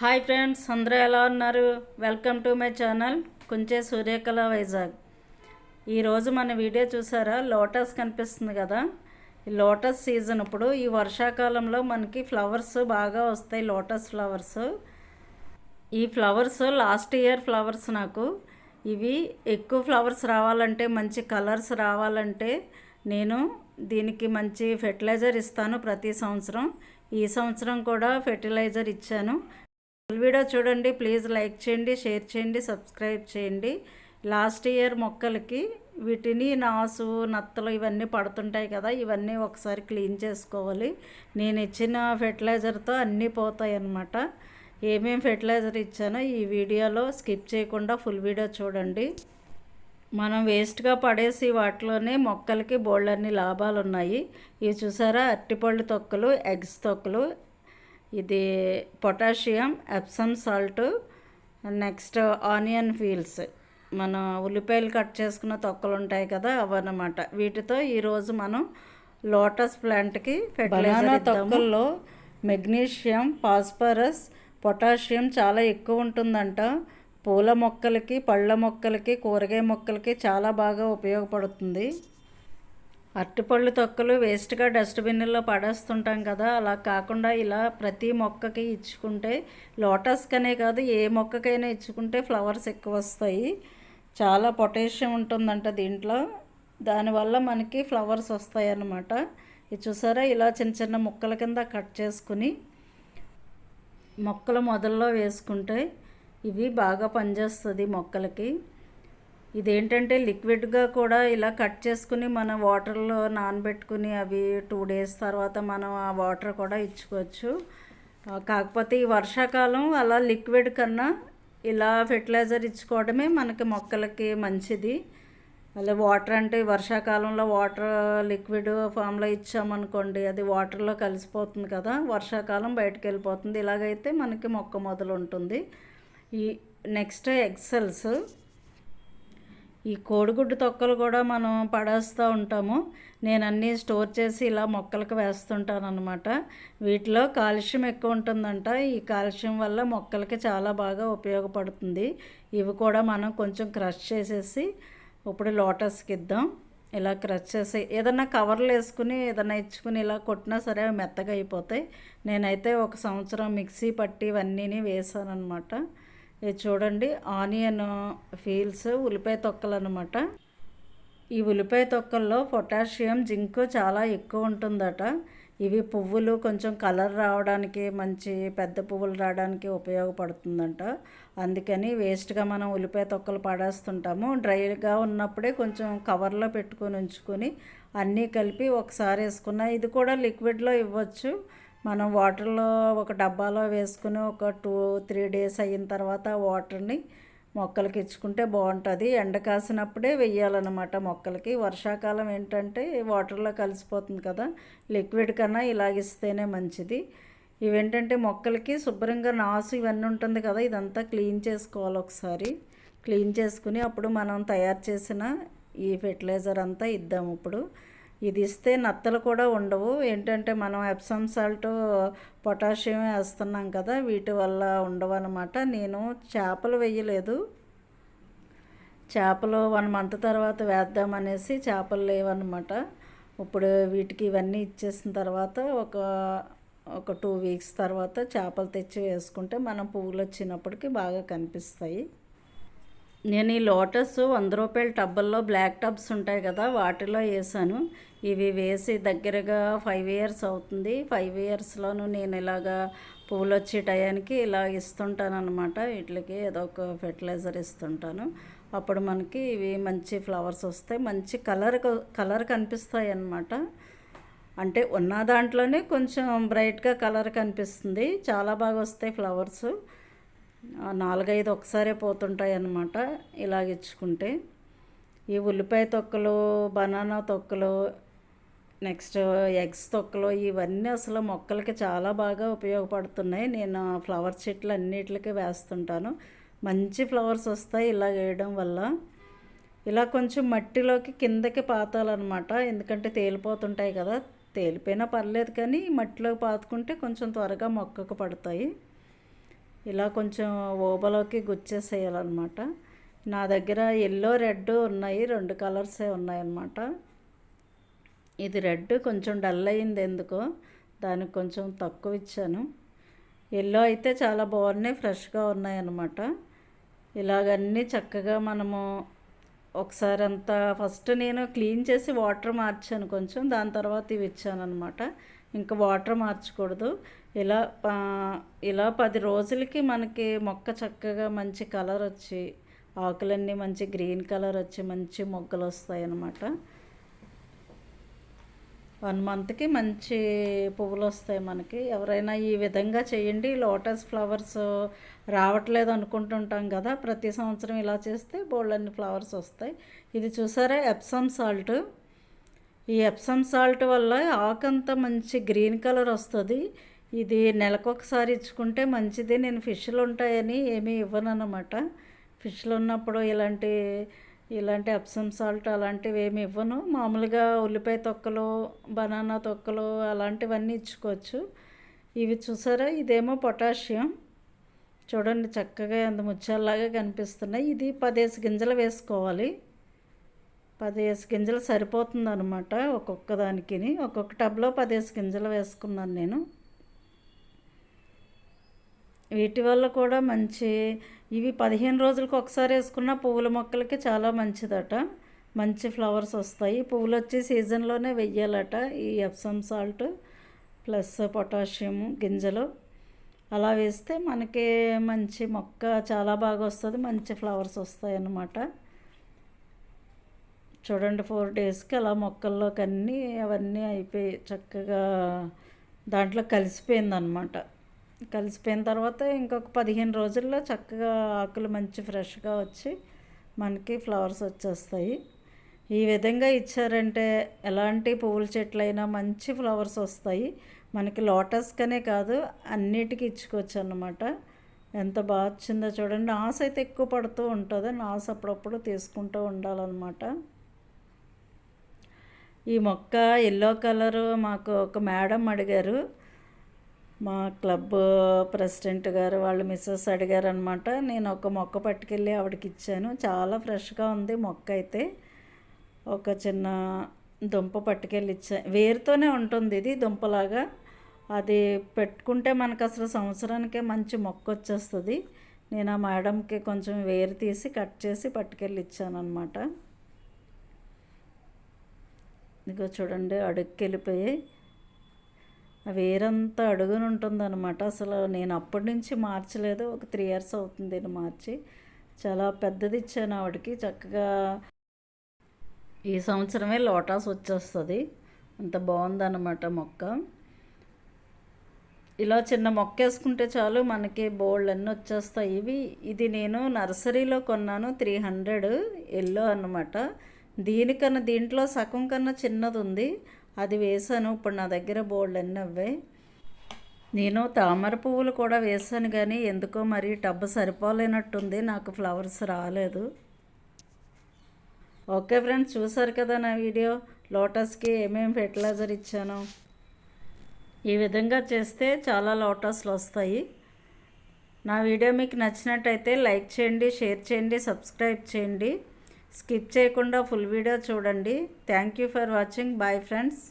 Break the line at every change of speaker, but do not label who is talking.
Hi friends అందరూ ఎలా ఉన్నారు? Welcome to my channel Kunche Suryakala Vizag. ఈరోజు మన వీడియో చూసారా? లోటస్ కనిపిస్తుంది కదా? ఈ లోటస్ సీజన్ ఇప్పుడు ఈ వర్షాకాలంలో మనకి ఫ్లవర్స్ బాగా వస్తాయి లోటస్ ఫ్లవర్స్. ఈ ఫ్లవర్స్ లాస్ట్ ఇయర్ ఫ్లవర్స్ నాకు. ఇవి ఎక్కువ ఫ్లవర్స్ రావాలంటే మంచి కలర్స్ రావాలంటే నేను దీనికి మంచి ఫెర్టిలైజర్ ఇస్తాను ప్రతి సంవత్సరం. ఈ సంవత్సరం కూడా ఫెర్టిలైజర్ ఇచ్చాను. వీడియో చూడండి ప్లీజ్ లైక్ చేయండి షేర్ చేయండి సబ్స్క్రైబ్ చేయండి. లాస్ట్ ఇయర్ మొక్కలకి వీటిని నాసు నత్తలు ఇవన్నీ పడుతుంటాయి కదా ఇవన్నీ ఒకసారి క్లీన్ చేసుకోవాలి. నేను ఇచ్చిన ఫెర్టిలైజర్తో అన్నీ పోతాయి అన్నమాట. ఏమేం ఫెర్టిలైజర్ ఇచ్చానో ఈ వీడియోలో స్కిప్ చేయకుండా ఫుల్ వీడియో చూడండి. మనం వేస్ట్గా పడేసి వాటిలోనే మొక్కలకి బోళ్ళన్ని లాభాలు ఉన్నాయి ఇవి చూసారా? అరటిపళ్ళు తొక్కలు ఎగ్స్ తొక్కలు ఇది potassium Epsom salt next onion peels మన ఉల్లిపాయలు కట్ చేసుకున్న తొక్కలు ఉంటాయి కదా అవన్నమాట. వీటితో ఈరోజు మనం లోటస్ ప్లాంట్కి ఫెర్టిలైజర్ తొక్కల్లో మెగ్నీషియం ఫాస్ఫరస్ పొటాషియం చాలా ఎక్కువ ఉంటుందంట. పూల మొక్కలకి పళ్ళ మొక్కలకి కూరగాయ మొక్కలకి చాలా బాగా ఉపయోగపడుతుంది. అరటిపళ్ళు తొక్కలు వేస్ట్గా డస్ట్బిన్లో పడేస్తుంటాం కదా అలా కాకుండా ఇలా ప్రతి మొక్కకి ఇచ్చుకుంటే లోటస్కనే కాదు ఏ మొక్కకైనా ఇచ్చుకుంటే ఫ్లవర్స్ ఎక్కువ వస్తాయి. చాలా పొటాషియం ఉంటుందంట దీంట్లో. దానివల్ల మనకి ఫ్లవర్స్ వస్తాయి అన్నమాట ఇది చూసారా? ఇలా చిన్న చిన్న ముక్కల కింద కట్ చేసుకుని మొక్కల మొదల్లో వేసుకుంటే ఇవి బాగా పనిచేస్తుంది మొక్కలకి. ఇదేంటంటే లిక్విడ్గా కూడా ఇలా కట్ చేసుకుని మన వాటర్లో నానబెట్టుకుని అవి టూ డేస్ తర్వాత మనం ఆ వాటర్ కూడా ఇచ్చుకోవచ్చు. కాకపోతే ఈ వర్షాకాలం అలా లిక్విడ్ కన్నా ఇలా ఫెర్టిలైజర్ ఇచ్చుకోవడమే మనకి మొక్కలకి మంచిది. అలా వాటర్ అంటే వర్షాకాలంలో వాటర్ లిక్విడ్ ఫామ్లో ఇచ్చామనుకోండి అది వాటర్లో కలిసిపోతుంది కదా వర్షాకాలం బయటకు వెళ్ళిపోతుంది. ఇలాగైతే మనకి మొక్క మొదలు ఉంటుంది. ఈ నెక్స్ట్ ఎక్సెల్స్ ఈ కోడిగుడ్డు తొక్కలు కూడా మనం పడేస్తూ ఉంటాము. నేను అన్నీ స్టోర్ చేసి ఇలా మొక్కలకు వేస్తుంటాను అనమాట వీటిలో కాల్షియం ఎక్కువ ఉంటుందంట. ఈ కాల్షియం వల్ల మొక్కలకి చాలా బాగా ఉపయోగపడుతుంది. ఇవి కూడా మనం కొంచెం క్రష్ చేసేసి ఇప్పుడు లోటస్కి ఇద్దాం. ఇలా క్రష్ చేసి ఏదన్నా కవర్లు వేసుకుని ఏదన్నా ఇచ్చుకుని ఇలా కొట్టినా సరే అవి మెత్తగా అయిపోతాయి. నేనైతే ఒక సంవత్సరం మిక్సీ పట్టి ఇవన్నీ వేసాను అనమాట ఇది చూడండి ఆనియన్ ఫీల్స్ ఉల్లిపాయ తొక్కలు అనమాట ఈ ఉల్లిపాయ తొక్కల్లో పొటాషియం జింక్ చాలా ఎక్కువ ఉంటుందట. ఇవి పువ్వులు కొంచెం కలర్ రావడానికి మంచి పెద్ద పువ్వులు రావడానికి ఉపయోగపడుతుందంట. అందుకని వేస్ట్గా మనం ఉల్లిపాయ తొక్కలు పడేస్తుంటాము. డ్రైగా ఉన్నప్పుడే కొంచెం కవర్లో పెట్టుకొని ఉంచుకొని అన్నీ కలిపి ఒకసారి వేసుకున్న ఇది కూడా లిక్విడ్లో ఇవ్వచ్చు. మనం వాటర్లో ఒక డబ్బాలో వేసుకుని ఒక టూ త్రీ డేస్ అయిన తర్వాత వాటర్ని మొక్కలకి ఇచ్చుకుంటే బాగుంటుంది. ఎండ కాసినప్పుడే వెయ్యాలన్నమాట మొక్కలకి. వర్షాకాలం ఏంటంటే వాటర్లో కలిసిపోతుంది కదా లిక్విడ్ కన్నా ఇలాగిస్తేనే మంచిది. ఇవేంటంటే మొక్కలకి శుభ్రంగా నాసు ఇవన్నీ ఉంటుంది కదా ఇదంతా క్లీన్ చేసుకోవాలి ఒకసారి. క్లీన్ చేసుకుని అప్పుడు మనం తయారు చేసిన ఈ ఫెర్టిలైజర్ అంతా ఇద్దాం ఇప్పుడు. ఇది ఇస్తే నత్తలు కూడా ఉండవు. ఏంటంటే మనం ఎప్సమ్ సాల్ట్ పొటాషియం వేస్తున్నాం కదా వీటి వల్ల ఉండవు అనమాట నేను చేపలు వేయలేదు. చేపలు వన్ మంత్ తర్వాత వేద్దామనేసి చేపలు లేవన్నమాట. ఇప్పుడు వీటికి ఇవన్నీ ఇచ్చేసిన తర్వాత ఒక ఒక టూ వీక్స్ తర్వాత చేపలు తెచ్చి వేసుకుంటే మనం పువ్వులు వచ్చినప్పటికి బాగా కనిపిస్తాయి. నేను ఈ లోటస్ వంద రూపాయల టబ్బల్లో బ్లాక్ టబ్స్ ఉంటాయి కదా వాటిలో వేసాను. ఇవి వేసి దగ్గరగా ఫైవ్ ఇయర్స్ అవుతుంది. ఫైవ్ ఇయర్స్లోనూ నేను ఇలాగా పువ్వులు వచ్చే టయానికి ఇలా ఇస్తుంటాను అనమాట వీటికి ఏదో ఒక ఫెర్టిలైజర్ ఇస్తుంటాను. అప్పుడు మనకి ఇవి మంచి ఫ్లవర్స్ వస్తాయి. మంచి కలర్ కలర్ కనిపిస్తాయి అన్నమాట అంటే ఉన్న దాంట్లోనే కొంచెం బ్రైట్గా కలర్ కనిపిస్తుంది. చాలా బాగా వస్తాయి ఫ్లవర్స్. నాలుగైదు ఒకసారే పోతుంటాయి అన్నమాట ఇలాగ ఇచ్చుకుంటే. ఈ ఉల్లిపాయ తొక్కలు బనానా తొక్కలు నెక్స్ట్ ఎగ్స్ తొక్కలు ఇవన్నీ అసలు మొక్కలకి చాలా బాగా ఉపయోగపడుతున్నాయి. నేను ఫ్లవర్ చెట్లు అన్నిటికీ వేస్తుంటాను. మంచి ఫ్లవర్స్ వస్తాయి ఇలా వేయడం వల్ల. ఇలా కొంచెం మట్టిలోకి కిందకి పాతాలన్నమాట. ఎందుకంటే తేలిపోతుంటాయి కదా. తేలిపోయినా పర్లేదు కానీ మట్టిలోకి పాతుకుంటే కొంచెం త్వరగా మొక్కకు పడతాయి. ఇలా కొంచెం ఓబలోకి గుచ్చేసేయాలన్నమాట. నా దగ్గర ఎల్లో రెడ్ ఉన్నాయి. రెండు కలర్సే ఉన్నాయన్నమాట. ఇది రెడ్ కొంచెం డల్ అయింది ఎందుకో. దానికి కొంచెం తక్కువ ఇచ్చాను. ఎల్లో అయితే చాలా బాగున్నాయి ఫ్రెష్గా ఉన్నాయన్నమాట. ఇలాగన్నీ చక్కగా మనము ఒకసారి అంతా ఫస్ట్ నేను క్లీన్ చేసి వాటర్ మార్చాను కొంచెం. దాని తర్వాత ఇవి ఇచ్చాను అనమాట ఇంకా వాటర్ మార్చకూడదు. ఇలా ఇలా పది రోజులకి మనకి మొక్క చక్కగా మంచి కలర్ వచ్చి ఆకులన్నీ మంచి గ్రీన్ కలర్ వచ్చి మంచి మొగ్గలు వస్తాయి అన్నమాట వన్ మంత్కి మంచి పువ్వులు వస్తాయి మనకి. ఎవరైనా ఈ విధంగా చేయండి. లోటస్ ఫ్లవర్స్ రావట్లేదు అనుకుంటుంటాం కదా. ప్రతి సంవత్సరం ఇలా చేస్తే బోల్డ్ ఫ్లవర్స్ వస్తాయి. ఇది చూసారా? Epsom salt. ఈ ఎప్సమ్ సాల్ట్ వల్ల ఆకంతా మంచి గ్రీన్ కలర్ వస్తుంది. ఇది నెలకొకసారి ఇచ్చుకుంటే మంచిది. నేను ఫిష్లు ఉంటాయని ఏమీ ఇవ్వను అనమాట ఫిష్లు ఉన్నప్పుడు ఇలాంటి ఇలాంటి అప్సమ్ సాల్ట్ అలాంటివి ఏమి ఇవ్వను. మామూలుగా ఉల్లిపాయ తొక్కలు బనానా తొక్కలు అలాంటివన్నీ ఇచ్చుకోవచ్చు. ఇవి చూసారా? ఇదేమో పొటాషియం. చూడండి చక్కగా ఎంత ముత్యాలలాగా కనిపిస్తున్నాయి. ఇది పదేసి గింజలు వేసుకోవాలి. పదేసి గింజలు సరిపోతుందనమాట ఒక్కొక్క దానికి ఒక్కొక్క టబ్లో పదేసి గింజలు వేసుకున్నాను నేను. వీటి వల్ల కూడా మంచి ఇవి పదిహేను రోజులకు ఒకసారి వేసుకున్న పువ్వుల మొక్కలకి చాలా మంచిదట. మంచి ఫ్లవర్స్ వస్తాయి. పువ్వులు వచ్చి సీజన్లోనే వెయ్యాలట ఈ ఎప్సమ్ సాల్ట్ ప్లస్ పొటాషియం గింజలు. అలా వేస్తే మనకి మంచి మొక్క చాలా బాగా వస్తుంది. మంచి ఫ్లవర్స్ వస్తాయి అన్నమాట చూడండి ఫోర్ డేస్కి అలా మొక్కల్లోకి అన్నీ అవన్నీ అయిపోయి చక్కగా దాంట్లో కలిసిపోయిందనమాట కలిసిపోయిన తర్వాత ఇంకొక పదిహేను రోజుల్లో చక్కగా ఆకులు మంచి ఫ్రెష్గా వచ్చి మనకి ఫ్లవర్స్ వచ్చేస్తాయి. ఈ విధంగా ఇచ్చారంటే ఎలాంటి పువ్వుల చెట్లైనా మంచి ఫ్లవర్స్ వస్తాయి. మనకి లోటస్కనే కాదు అన్నిటికీ ఇచ్చుకోవచ్చు అన్నమాట ఎంత బాగా వచ్చిందో చూడండి. నాస్ అయితే ఎక్కువ పడుతూ ఉంటుంది. నాస్ అప్పుడప్పుడు తీసుకుంటూ ఉండాలన్నమాట. ఈ మొక్క ఎల్లో కలరు మాకు ఒక మేడం అడిగారు. మా క్లబ్ ప్రెసిడెంట్ గారు వాళ్ళు మిస్సెస్ అడిగారు అనమాట నేను ఒక మొక్క పట్టుకెళ్ళి ఆవిడకి ఇచ్చాను. చాలా ఫ్రెష్గా ఉంది మొక్క అయితే. ఒక చిన్న దుంప పట్టుకెళ్ళి ఇచ్చా. వేరుతోనే ఉంటుంది ఇది దుంపలాగా. అది పెట్టుకుంటే మనకు అసలు సంవత్సరానికే మంచి మొక్క వచ్చేస్తుంది. నేను ఆ మేడంకి కొంచెం వేరు తీసి కట్ చేసి పట్టుకెళ్ళి ఇచ్చాను అనమాట ఇదిగో చూడండి అడుగుకి వెళ్ళిపోయి వేరంతా అడుగుని ఉంటుందన్నమాట. అసలు నేను అప్పటి నుంచి మార్చలేదు. ఒక త్రీ ఇయర్స్ అవుతుంది నేను మార్చి. చాలా పెద్దది ఇచ్చాను ఆవిడకి. చక్కగా ఈ సంవత్సరమే లోటాస్ వచ్చేస్తుంది. అంత బాగుందన్నమాట మొక్క. ఇలా చిన్న మొక్క వేసుకుంటే చాలు మనకి బోల్డ్ అన్నీ వచ్చేస్తాయి. ఇవి ఇది నేను నర్సరీలో కొన్నాను త్రీ హండ్రెడ్ ఎల్లో అనమాట దీనికన్నా దీంట్లో సగం కన్నా చిన్నది ఉంది అది వేసాను ఇప్పుడు నా దగ్గర బోల్డ్ అన్నీ అవ్వాయి నేను తామర పువ్వులు కూడా వేసాను కానీ ఎందుకో మరి టబ్బు సరిపోలేనట్టుంది. నాకు ఫ్లవర్స్ రాలేదు. ఓకే ఫ్రెండ్స్ చూసారు కదా నా వీడియో? లోటస్కి ఏమేమి ఫెర్టిలైజర్ ఇచ్చాను? ఈ విధంగా చేస్తే చాలా లోటస్లు వస్తాయి. నా వీడియో మీకు నచ్చినట్టయితే లైక్ చేయండి షేర్ చేయండి సబ్స్క్రైబ్ చేయండి. స్కిప్ చేయకుండా ఫుల్ వీడియో చూడండి. Thank you for watching bye friends